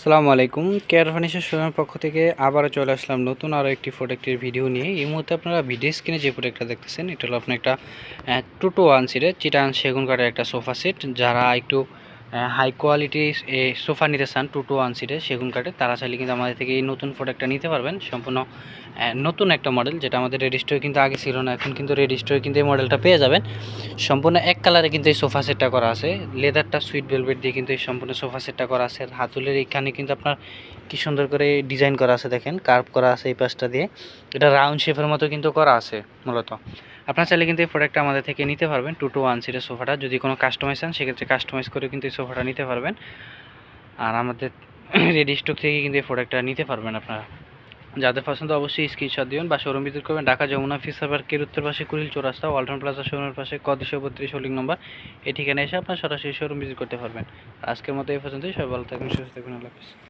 আসসালামু আলাইকুম। Care furniture শোরুমের পক্ষ থেকে আবারও চলে আসলাম নতুন আরও একটি প্রোডাক্টের ভিডিও নিয়ে। এই মুহূর্তে আপনারা ভিডিও স্ক্রিনে যে প্রোডাক্টটা দেখতেছেন, এটা হলো আপনার একটা টু টু ওয়ান সিটের চিটান সেগুন কাঠের একটা সোফা সেট যারা একটু হাই কোয়ালিটি সোফা নিতে চান টু টু ওয়ান সিটের সেগুন কাঠে তারা চাইলে কিন্তু আমাদের থেকে এই নতুন প্রোডাক্টটা নিতে পারবেন। সম্পূর্ণ নতুন একটা মডেল যেটা আমাদের রেডি স্টোরে কিন্তু আগে ছিল না। এখন কিন্তু রেডি স্টোরে কিন্তু এই মডেলটা পেয়ে যাবেন। সম্পূর্ণ এক কালারে কিন্তু এই সোফা সেটটা করা আছে। লেদারটা সুইট ভেলভেট দিয়ে কিন্তু এই সম্পূর্ণ সোফা সেটটা করা আছে। হাতুলের এখানে কিন্তু আপনার কি সুন্দর করে ডিজাইন করা আছে দেখেন কার্ভ করা আছে এই পাশটা দিয়ে। এটা রাউন্ড শেপের মতো কিন্তু করা আছে মূলত। আপনার চাইলে কিন্তু এই প্রোডাক্টটা আমাদের থেকে নিতে পারবেন টু টু ওয়ান সিটের সোফাটা। যদি কোনো কাস্টমাইজ চান, সেক্ষেত্রে কাস্টমাইজ করে কিন্তু এই সোফাটা নিতে পারবেন। আর আমাদের রেডি স্টক থেকে কিন্তু এই প্রোডাক্টটা নিতে পারবেন আপনারা। যাদের পছন্দ অবশ্যই স্ক্রিনশট দিবেন বা শোরুম ভিজিট করবেন। ঢাকা যমুনা ফিসার পার্কের উত্তর পাশে কুড়িল চৌরাস্তা, ওয়ালটন প্লাজা শোরুমের পাশে ক দুশো বত্রিশ হোল্ডিং নম্বর এই ঠিকানায় এসে আপনার সরাসরি শোরুম ভিজিট করতে পারবেন। আজকের মতো এই পর্যন্তই। সবাই ভালো থাকবেন, সুস্থ থাকবেন। আল্লাহ